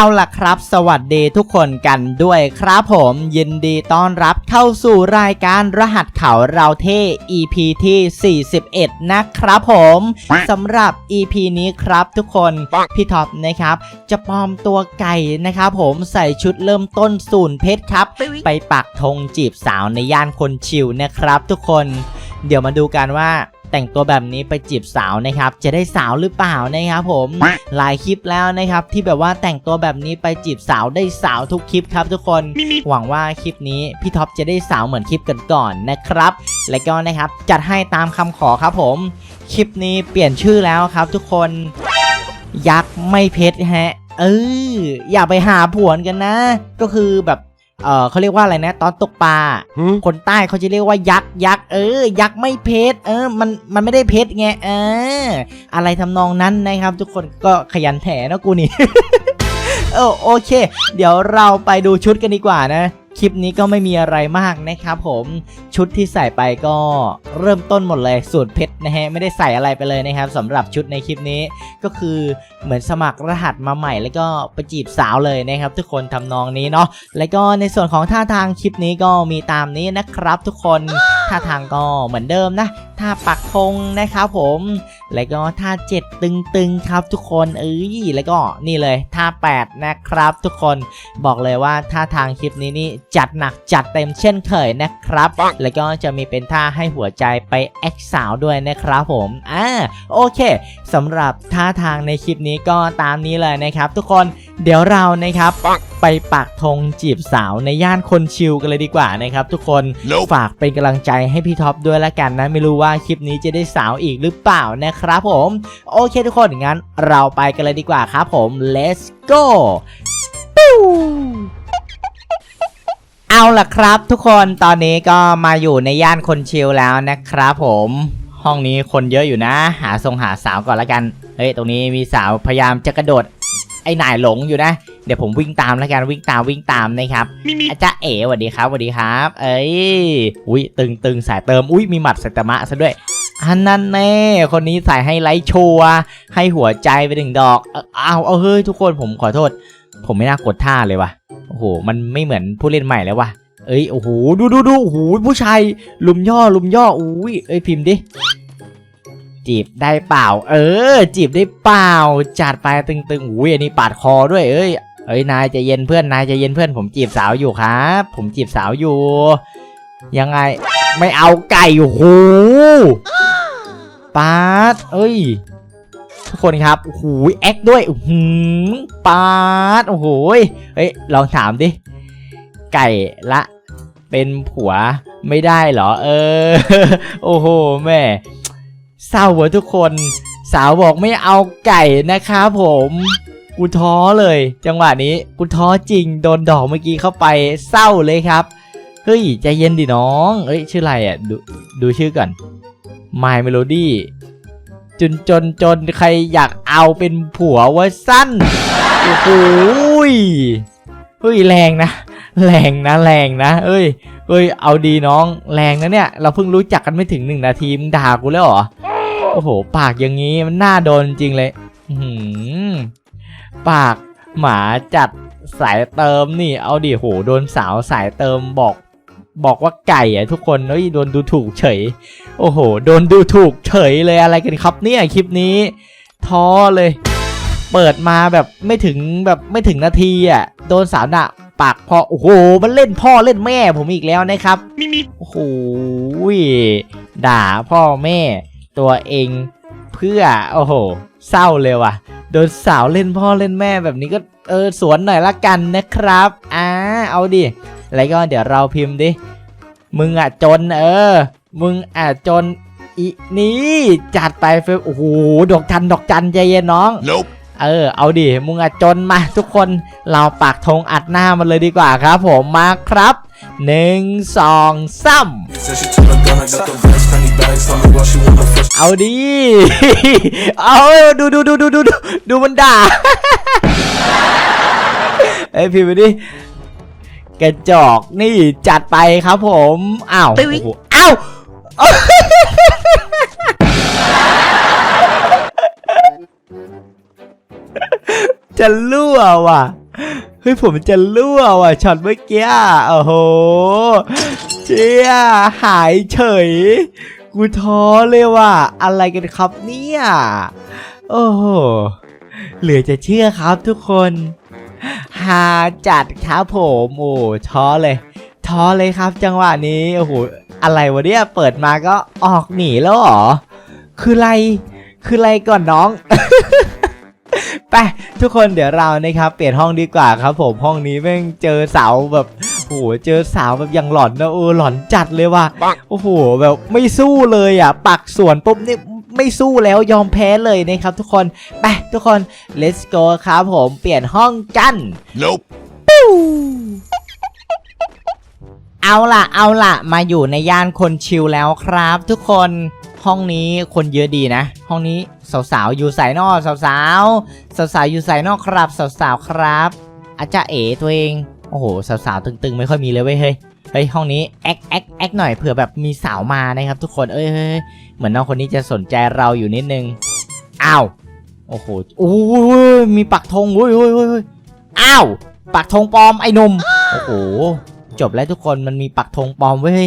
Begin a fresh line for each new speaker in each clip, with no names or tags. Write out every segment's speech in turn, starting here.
เอาล่ะครับ สวัสดีทุกคนกันด้วยครับผมยินดีต้อนรับเข้าสู่รายการรหัสเขาเราเท่ EP ที่ 41 นะครับผมสำหรับ EP นี้ครับทุกคนพี่ท็อปนะครับ จะปลอมตัวไก่นะครับผมใส่ชุดเริ่มต้นศูนย์เพชรครับ ไปปักธงจีบสาวในย่านคนชิวนะครับทุกคน เดี๋ยวมาดูกันว่า แต่งตัวแบบนี้ไปจีบสาวนะครับ จะได้สาวหรือเปล่านะครับผมหลายคลิปแล้วนะครับ ที่แบบว่าแต่งตัวแบบนี้ไปจีบสาวได้สาวทุกคลิปครับทุกคนหวังว่าคลิปนี้พี่ท็อปจะได้สาวเหมือนคลิปกันก่อนๆนะครับ และก็นะครับจัดให้ตามคำขอครับผม คลิปนี้เปลี่ยนชื่อแล้วครับ ทุกคนยักษ์ไม่เพชรฮะเอออย่าไปหาผวนกันนะ ก็คือแบบ เออเขาเรียกว่าอะไรนะ ตอนตกปลาคนใต้เขาจะเรียกว่ายักษ์ยักษ์เออ ยักษ์ไม่เพชรเออมันมันไม่ได้เพชรไงเออ อะไรทำนองนั้นนะครับ ทุกคนก็ขยันแถนะกูนี่ เออโอเค เดี๋ยวเราไปดูชุดกันดีกว่านะ คลิปนี้ก็ไม่มีอะไรมากนะครับผมชุดที่ใส่ไปก็เริ่มต้นหมดเลยสูตรเพชรนะฮะไม่ได้ใส่อะไรไปเลยนะครับสำหรับชุดในคลิปนี้ก็คือเหมือนสมัครรหัสมาใหม่ แล้วก็ไปจีบสาวเลยนะครับ ทุกคนทำนองนี้เนาะแล้วก็ในส่วนของท่าทางคลิปนี้ก็มีตามนี้นะครับ ทุกคนท่าทางก็เหมือนเดิมนะท่าปักธงนะครับผม แล้วก็ท่าเจ็ดตึงๆครับทุกคนเอ้ยแล้วก็นี่เลยท่าแปดนะครับ ทุกคนบอกเลยว่าท่าทางคลิปนี้นี่จัดหนักจัดเต็มเช่นเคยนะครับ แล้วก็จะมีเป็นท่าให้หัวใจไปแอคสาวด้วยนะครับผมอ่าโอเคสำหรับท่าทางในคลิปนี้ก็ตามนี้เลยนะครับ ทุกคน เดี๋ยวเรานะครับไปปักธงจีบสาวในย่านคนชิลกันเลยดีกว่านะครับทุกคน
Nope
ฝากเป็นกำลังใจให้พี่ท็อปด้วยละกันนะ ไม่รู้ว่าคลิปนี้จะได้สาวอีกหรือเปล่านะครับผม โอเคทุกคนงั้นเราไปกันเลยดีกว่าครับผม let's go ปิ้วเอาล่ะครับทุกคนตอนนี้ก็มาอยู่ในย่านคนชิลแล้วนะครับผมห้องนี้คนเยอะอยู่นะ หาทรงหาสาวก่อนละกัน เฮ้ย ตรงนี้มีสาวพยายามจะกระโดดไอ้นายหลงอยู่นะ เดี๋ยวผมวิ่งตามแล้วกันวิ่งตามวิ่งตามนะครับอาจารย์เอ๋สวัสดีครับสวัสดีครับ เอ้ยอุ้ยตึงตึงสายเติมอุ้ยมีหมัดสัตมะซะด้วยอันนั้นแน่ คนนี้ใส่ให้ไลท์ชัวร์ให้หัวใจไปหนึ่งดอกเอ้าเอาเอาเฮ้ยทุกคนผมขอโทษ ผมไม่น่ากดท่าเลยว่ะโอ้โหมันไม่เหมือนผู้เล่นใหม่แล้วว่ะเอ้ยโอ้โหดูดูดูโอ้โหผู้ชายลุมย่อลุมย่ออุ้ยเอ้ยพิมพ์ดิ จีบได้เปล่า เออ จีบได้เปล่า จัดไปตึงๆอุ้ยอันนี้ปาดคอด้วยเอ้ยเอ้ยนายจะเย็นเพื่อนนายจะเย็นเพื่อนผมจีบสาวอยู่ครับ ผมจีบสาวอยู่ ยังไงไม่เอาไก่โอ้โหปาดเอ้ย ทุกคนครับโอ้โหแอคด้วยหือปาดโอ้โหเฮ้ยลองถามดิไก่ละเป็นผัวไม่ได้เหรอ เออ โอ้โหแม่ เศร้าเวะทุกคน สาวบอกไม่เอาไก่นะครับผม กูท้อเลย จังหวะนี้กูท้อจริงโดนดอกเมื่อกี้เข้าไปเศร้าเลยครับ เฮ้ยใจเย็นดิน้องเอ้ยชื่ออะไรอะดูดูชื่อก่อน My Melody จนจนจนใครอยากเอาเป็นผัววะสั้นโอ้โหยเฮ้ยแรงนะแรงนะแรงนะ เอ้ยเอ้ย เอาดีน้องแรงนะเนี่ย เราเพิ่งรู้จักกันไม่ถึงหนึ่งนาทีมึงด่ากูแล้วเหรอ โอ้โห ปากอย่างนี้มันน่าโดนจริงเลยอื้อหือปากหมาจัดสายเติมนี่ เอาดิโหโดนสาวสายเติมบอก บอกว่าไก่อะทุกคนเฮ้ยโดนดูถูกเฉย โอ้โห โดนดูถูกเฉยเลยอะไรกันครับเนี่ยคลิปนี้ ท้อเลย เปิดมาแบบไม่ถึงแบบไม่ถึงนาทีอะโดนสาวด่าปากพอโอ้โห มันเล่นพ่อเล่นแม่ผมอีกแล้วนะครับโอ้โหด่าพ่อแม่ ตัวเองเพื่อโอ้โห เศร้าเลยว่ะ โดนสาวเล่นพ่อเล่นแม่แบบนี้ก็เออสวนหน่อยละกันนะครับอ่าเอาดิแล้วก็เดี๋ยวเราพิมพ์ดิ มึงอะจนเออ มึงอะจนอีนี่จัดไปเฟซโอ้โหดอกจันดอกจันใจเย็นน้อง
Nope.
เออ เอาดิ มึงอะจนมาทุกคน เราปักธงอัดหน้ามันเลยดีกว่าครับผมมาครับ หนึ่งสองสาม
Said she took a gun, I got the rest, penny bags, tell me what she wanna first.
เอาดิเอาดูดูดูดูดูดูดูมันด่าเอ้ยพี่ไปดิกระจอกนี่จัดไปครับผมอ้าวโอ้โหอ้าวจะรั่วว่ะเฮ้ยผมจะรั่วว่ะช็อตเมื่อกี้โอ้โหเจี๊ยหายเฉย กูท้อเลยว่ะอะไรกันครับเนี่ยโอ้โหเหลือจะเชื่อครับทุกคนฮาจัดครับผมโอ้ท้อเลย ท้อเลยครับ จังหวะนี้โอ้โหอะไรวะเนี่ยเปิดมาก็ออกหนีแล้วหรอคืออะไรคืออะไรก่อนน้อง ไปทุกคนเดี๋ยวเรานะครับเปลี่ยนห้องดีกว่าครับ ผมห้องนี้แม่งเจอสาวแบบโอ้โหเจอสาวแบบอย่างหลอนนะโอ้หลอนจัดเลยว่ะ
ปัง
โอ้โหแบบไม่สู้เลยอะ ปักส่วนปุ๊บนี่ไม่สู้แล้วยอมแพ้เลยนะครับทุกคนไปทุกคน let's go ครับผมเปลี่ยนห้องกัน
Nope.
เอาล่ะเอาล่ะมาอยู่ในย่านคนชิลแล้วครับทุกคน ห้องนี้คนเยอะดีนะ ห้องนี้สาวๆอยู่สายนอกสาวๆสาวๆอยู่สายนอกครับสาวๆครับอาจจะเอ๋ตัวเองโอ้โหสาวๆตึงๆ ไม่ค่อยมีเลยเว้ยเฮ้ยเฮ้ยห้องนี้แอคแอคแอคหน่อยเผื่อแบบมีสาวมานะครับทุกคนเอ้ยเฮ้ยเหมือนน้องคนนี้จะสนใจเราอยู่นิดนึงอ้าวโอ้โหโอ้ยมีปักธงเว้ยเฮ้ยเฮ้ยเฮ้ยอ้าวปักธงปลอมไอ้นุ่มโอ้โหจบแล้วทุกคนมันมีปักธงปลอมไว้ย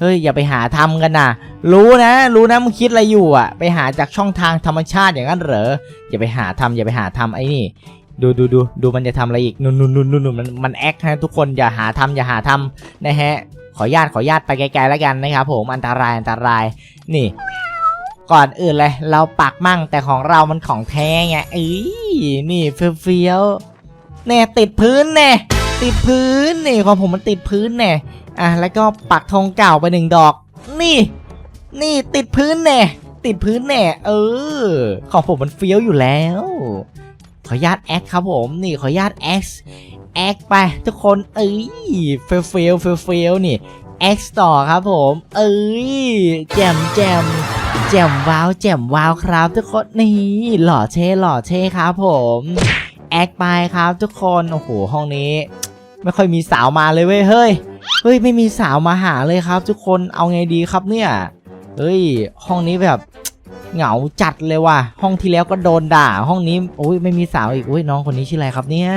เฮ้ยอย่าไปหาทำกันนะรู้นะ รู้นะมึงคิดอะไรอยู่อะ ไปหาจากช่องทางธรรมชาติอย่างนั้นเหรออย่าไปหาทำอย่าไปหาทำไอ้นี่ ดูดูดูดูมันจะทำอะไรอีกนู่นนู่นนู่นนู่นมันมันแอคฮะทุกคนอย่าหาทำอย่าหาทำนะฮะ ขออนุญาตขออนุญาตไปไกลๆแล้วกันนะครับผมอันตรายอันตรายนี่ ก่อนอื่นเลย เราปักมั่งแต่ของเรามันของแท้ไงเอ้ยนี่เฟี้ยวๆแน่ติดพื้นแน่ ติดพื้นนี่ของผมมันติดพื้นแน่อะแล้วก็ปักธงเก่าไปหนึ่งดอก นี่ นี่ติดพื้นแน่ติดพื้นแน่เออ ของผมมันเฟี้ยวอยู่แล้ว ขออนุญาตแอคครับผม นี่ขออนุญาตแอคแอคไปทุกคนเอ้ยเฟลเฟลเฟลเฟลนี่แอคต่อครับผม เอ้ยแจมแจมแจมว้าวแจมว้าวครับ ทุกคนนี่หล่อเท่หล่อเท่ครับผมแอคไปครับทุกคน โอ้โห ห้องนี้ ไม่ค่อยมีสาวมาเลยเว้ยเฮ้ยเฮ้ยไม่มีสาวมาหาเลยครับ ทุกคนเอาไงดีครับเนี่ยเฮ้ยห้องนี้แบบเหงาจัดเลยว่ะ ห้องที่แล้วก็โดนด่า ห้องนี้โอ้ยไม่มีสาวอีกโอ้ยน้องคนนี้ชื่ออะไรครับเนี่ย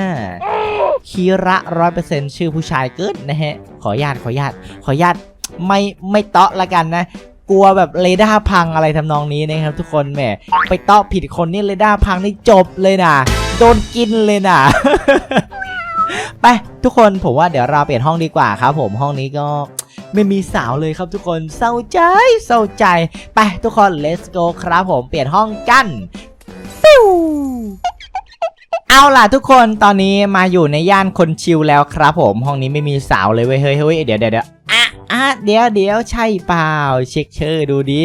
คีระร้อยเปอร์เซ็นต์ชื่อผู้ชายเกินนะฮะ ขอญาตขอญาตขอญาตไม่ไม่เตาะละกันนะ กลัวแบบเรดาร์พังอะไรทำนองนี้นะครับ ทุกคนแหมไปเตาะผิดคนนี่เรดาร์พังนี่จบเลยนะโดนกินเลยนะ ไปทุกคนผมว่าเดี๋ยวเราเปลี่ยนห้องดีกว่าครับ ผมห้องนี้ก็ไม่มีสาวเลยครับทุกคนเศร้าใจเศร้าใจ ไปทุกคน let's go ครับผมเปลี่ยนห้องกันปิ้วเอาล่ะทุกคนตอนนี้มาอยู่ในย่านคนชิลแล้วครับผม ห้องนี้ไม่มีสาวเลยเว้ยเฮ้ยเฮ้ยเดี๋ยวเดี๋ยวเดี๋ยวอะอะเดี๋ยวเดี๋ยวใช่เปล่า เช็คเชื่อดูดิ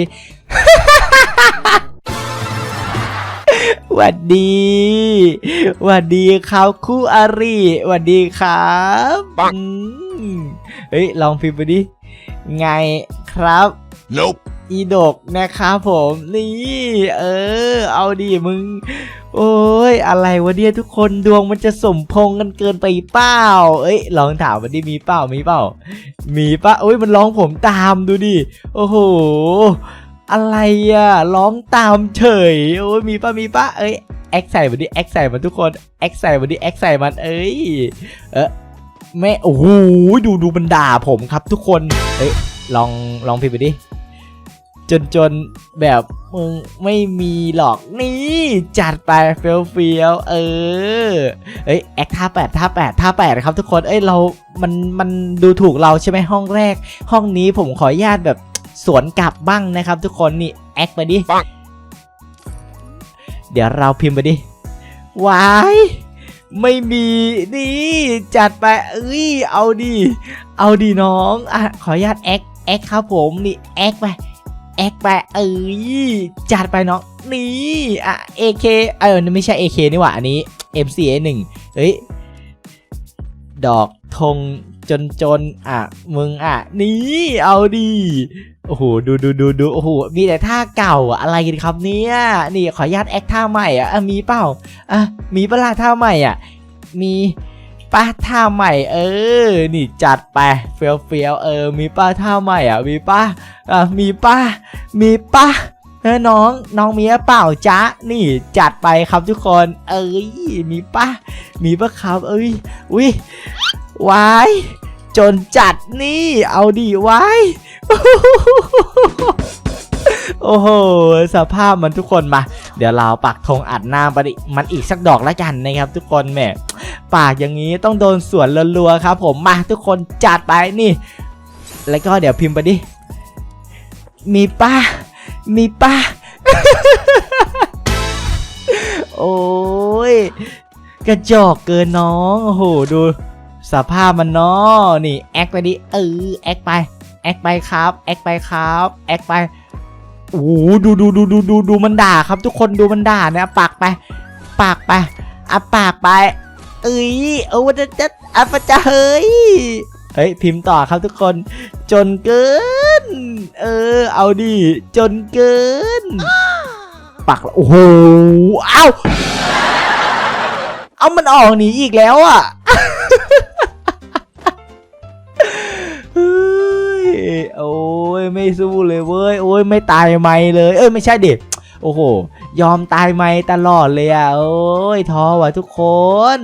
หวัดดีหวัดดีครับคู่อารีหวัดดีครับ
ปัง
อืมเฮ้ยลองพิมพ์ไปดิไงครับ
Nope.
อีดกนะครับผมนี่ เออ เอาดิมึง โอ้ยอะไรวะเนี่ยทุกคนดวงมันจะสมพงษ์กันเกินไปเปล่าเอ้ย ลองถามมันดิมีเปล่ามีเปล่า มีปะโอ้ยมันร้องผมตามดูดิโอ้โห อะไรอะร้องตามเฉยโอ้ยมีปะมีปะเอ้ยแอคใส่มันดิแอคใส่มันทุกคนแอคใส่มันดิแอคใส่มันเอ้ยเออแม่โอ้โหดูดูมันด่าผมครับทุกคนเอ้ยลองลองพิมพ์ไปดิจนจนแบบมึงไม่มีหรอกนี่ จัดไปเฟียวเฟียวเออเอ้ยแอคท่าแปดท่าแปดท่าแปดครับทุกคนเอ้ยเรา มันมันดูถูกเราใช่ไหมห้องแรก ห้องนี้ผมขออนุญาตแบบ สวนกลับบ้างนะครับ ทุกคนนี่แอคไปดิ
ปัง
เดี๋ยวเราพิมพ์ไปดิวายไม่มีนี่จัดไปเอ้ยเอาดิเอาดิน้องอะขออนุญาตแอคแอคครับผมนี่แอคไปแอคไปเอ้ยจัดไปน้องนี่อะ AK เออไม่ใช่ AK นี่หว่าอันนี้ MCA 1 เฮ้ยดอกธงจนจนๆอะ มึงอะ นี่เอาดี โอ้โหดูดูดูดูโอ้โหมีแต่ท่าเก่าอะไรกันครับเนี่ยนี่ขออนุญาตแอคท่าใหม่อะมีเปล่าอะมีเปล่าท่าใหม่อะมีป้าท่าใหม่ เออ นี่จัดไปเฟี้ยวเฟียวเออ มีป้าท่าใหม่อะมีป้าอะมีป้ามีป้าเออน้องน้องมีเปล่าจ๊ะนี่จัดไปครับทุกคน เอ้ยมีปะมีปะครับเอ้ยอุ้ยวายจนจัดนี่ เอาดีวาย โอ้โห สภาพมันทุกคนมา เดี๋ยวเราปักธงอัดหน้ามันอีกมันอีกสักดอกละกันนะครับทุกคนแหมปากอย่างนี้ต้องโดนสวนรัวๆครับ ผมมาทุกคนจัดไปนี่ แล้วก็เดี๋ยวพิมพ์ไปดิ มีป้า มีป้า โอ้ยกระจอกเกินน้อง โอ้โห ดู สภาพมันเนาะนี่ แอคไปดิ เออ แอคไป แอคไปครับแอคไปครับแอคไปโอ้ดูดูดูดูดูดูมันด่าครับทุกคนดูมันด่าเนี่ยปากไป ปากไปอะปากไปเอ้ยโอ้จะจะอะปะจะเฮ้ยเฮ้ยพิมพ์ต่อครับทุกคน จนเกิน เออ เอาดิจนเกินปักโอ้โหเอ้าเอามันออกหนีอีกแล้วอะ โอ้ยไม่สู้เลยเว้ยโอ้ยไม่ตายไม่เลย เอ้ยไม่ใช่ดิโอ้โห ยอมตายไม่ตลอดเลยอะโอ้ยท้อว่ะทุกคน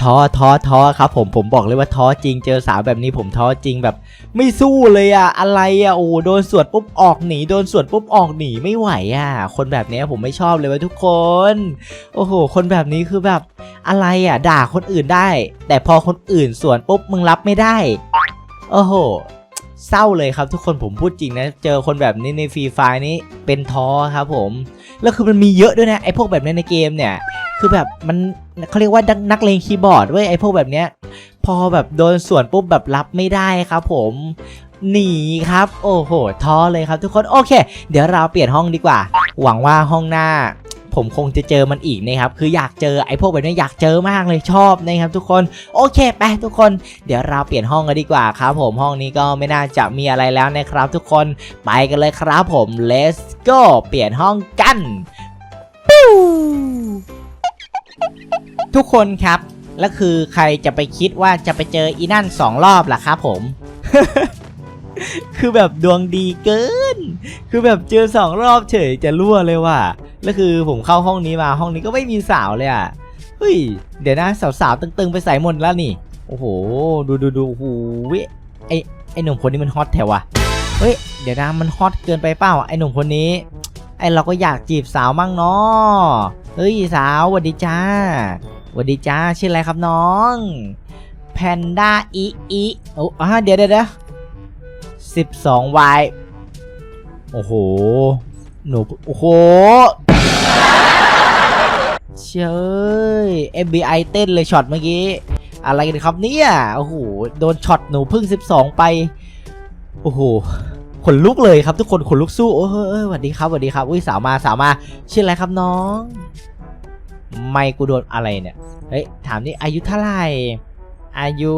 ท้อท้อท้อครับผมผมบอกเลยว่าท้อจริงเจอสาวแบบนี้ผมท้อจริงแบบ ไม่สู้เลยอะอะไรอะโอ้โดนสวดปุ๊บออกหนีโดนสวดปุ๊บออกหนีไม่ไหวอะคนแบบนี้ผมไม่ชอบเลยว้ยทุกคน โอ้โห คนแบบนี้คือแบบอะไรอะด่าคนอื่นได้ แต่พอคนอื่นสวนปุ๊บมึงรับไม่ได้ โอ้โหเศร้าเลยครับทุกคนผมพูดจริงนะ เจอคนแบบนี้ในฟรีไฟนี้เป็นท้อครับผมแล้วคือมันมีเยอะด้วยนะไอ้พวกแบบนี้ในเกมเนี่ย คือแบบมันเขาเรียกว่านักเลงคีย์บอร์ดเว้ยไอ้พวกแบบเนี้ยพอแบบโดนส่วนปุ๊บแบบรับไม่ได้ครับผมหนีครับ โอ้โหท้อเลยครับทุกคนโอเค เดี๋ยวเราเปลี่ยนห้องดีกว่า หวังว่าห้องหน้า ผมคงจะเจอมันอีกนะครับคืออยากเจอไอ้พวกแบบนี้อยากเจอมากเลยชอบนะครับทุกคนโอเคไปทุกคน เดี๋ยวเราเปลี่ยนห้องกันดีกว่าครับผมห้องนี้ก็ไม่น่าจะมีอะไรแล้วนะครับ ทุกคนไปกันเลยครับผม let's go เปลี่ยนห้องกันปิ้วทุกคนครับแล้วคือใครจะไปคิดว่าจะไปเจออีนั่นสองรอบล่ะครับผม คือแบบดวงดีเกิน คือแบบเจอสองรอบเฉยจะรั่วเลยว่ะ แล้วคือผมเข้าห้องนี้มาห้องนี้ก็ไม่มีสาวเลยอะ เฮ้ย เดี๋ยวนะสาวๆตึงๆไปใส่หมดแล้วนี่ โอ้โห ดูดูดูโอ้โหไอไอหนุ่มคนนี้มันฮอตแถววะเฮ้ย เดี๋ยวนะมันฮอตเกินไปเปล่าไอหนุ่มคนนี้ ไอเราก็อยากจีบสาวมั่งเนาะเฮ้ยสาวสวัสดีจ้าสวัสดีจ้าชื่ออะไรครับน้องแพนด้าอีอีโอ้อ่าเดี๋ยวเดี๋ยว เดี๋ยวสิบสองวายโอ้โห หนู โอ้โห เชย FBI เต้นเลยช็อตเมื่อกี้ อะไรกันครับเนี่ย โอ้โห โดนช็อตหนูพึ่ง 12 ไป โอ้โห ขนลุกเลยครับทุกคน ขนลุกสู้ โอ้เฮ้ยเอ้ยสวัสดีครับสวัสดีครับ อุ้ยสาวมาสาวมาชื่ออะไรครับน้อง ไม่กูโดนอะไรเนี่ย เฮ้ย ถามนี่อายุเท่าไหร่ อายุ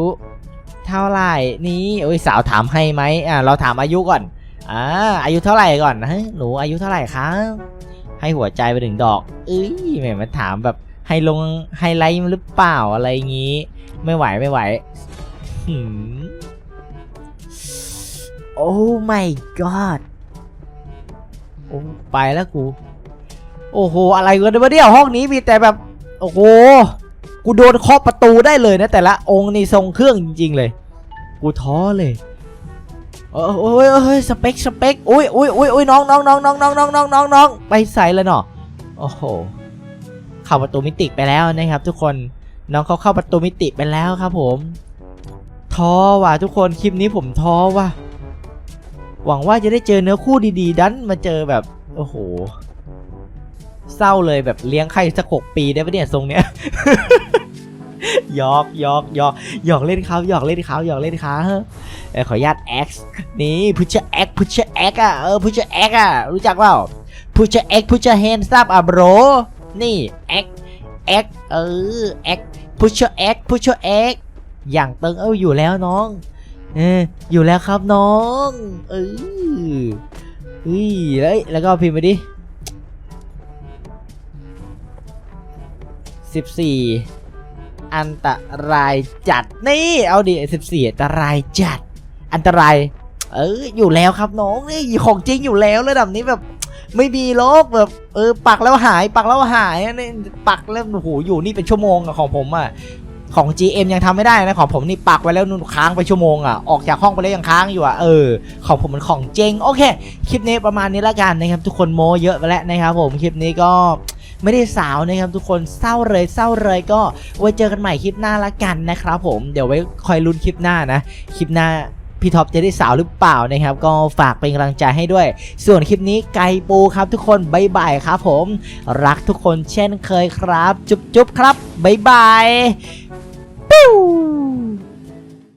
เท่าไหร่นี่โอ้ยสาวถามให้ไหมอ่าเราถามอายุก่อนอ่าอายุเท่าไหร่ก่อนฮ้ยหนูอายุเท่าไหร่ครับให้หัวใจไปหนึ่งดอกเอ้ยแหมมาถามแบบให้ลงไฮไลท์หรือเปล่าอะไรงี้ ไม่ไหวไม่ไหวโอ้ my god โอ้ไปแล้วกู โอ้โห อะไรกันเนี่ยห้องนี้มีแต่แบบ โอ้โห กูโดนเคาะประตูได้เลยนะแต่ละองค์นี่ทรงเครื่องจริงๆเลย กูท้อเลยเออโอ้ยเฮ้ยสเปคสเปคอุ้ยอุ้ยอุ้ยอุ้ยน้องน้องน้องน้องน้องน้องน้องน้องน้องไปใส่เลยเนาะโอ้โหเข้าประตูมิติไปแล้วนะครับ ทุกคนน้องเขาเข้าประตูมิติไปแล้วครับ ผมท้อว่ะทุกคนคลิปนี้ผมท้อว่ะหวังว่าจะได้เจอเนื้อคู่ดีๆ ดันมาเจอแบบ โอ้โห เศร้าเลยแบบเลี้ยงไข่สักหกปีได้ปะเนี่ยทรงเนี้ยหยอกหยอกหยอกหยอกเล่นเขาหยอกเล่นเขาหยอกเล่นเขาเออขออนุญาต X นี่ put your X put your X อะเออ put your X อะรู้จักเปล่า put your X put your hands up อะ bro นี่ X X เออ X put your X put your X อย่างเติงเอออยู่แล้วน้องเอออยู่แล้วครับน้องเออเฮ้ยแล้วแล้วก็พิมพ์ไปดิ สิบสี่อันตรายจัดนี่เอาดิสิบสี่อันตรายจัด อันตราย เอออยู่แล้วครับน้องนี่ของจริงอยู่แล้วระดับนี้แบบไม่มีโลกแบบเออปักแล้วหายปักแล้วหายนี่ปักแล้วโอ้โหอยู่นี่เป็นชั่วโมงอะของผมอะของ GM ยังทำไม่ได้นะของผมนี่ปักไว้แล้วนู่นค้างไปชั่วโมงอะออกจากห้องไปแล้วยังค้างอยู่อะเออของผมมันของเจงโอเค คลิปนี้ประมาณนี้ละกันนะครับ ทุกคนโมเยอะไปแล้วนะครับผมคลิปนี้ก็ ไม่ได้สาวนะครับทุกคนเศร้าเลยเศร้าเลยก็ไว้เจอกันใหม่คลิปหน้าละกันนะครับผมเดี๋ยวไว้คอยลุ้นคลิปหน้านะคลิปหน้าพี่ท็อปจะได้สาวหรือเปล่านะครับ ก็ฝากเป็นกำลังใจให้ด้วย ส่วนคลิปนี้ไก่ปูครับทุกคนบายบายครับผม รักทุกคนเช่นเคยครับ จุ๊บจุ๊บครับบายบายปิ้ว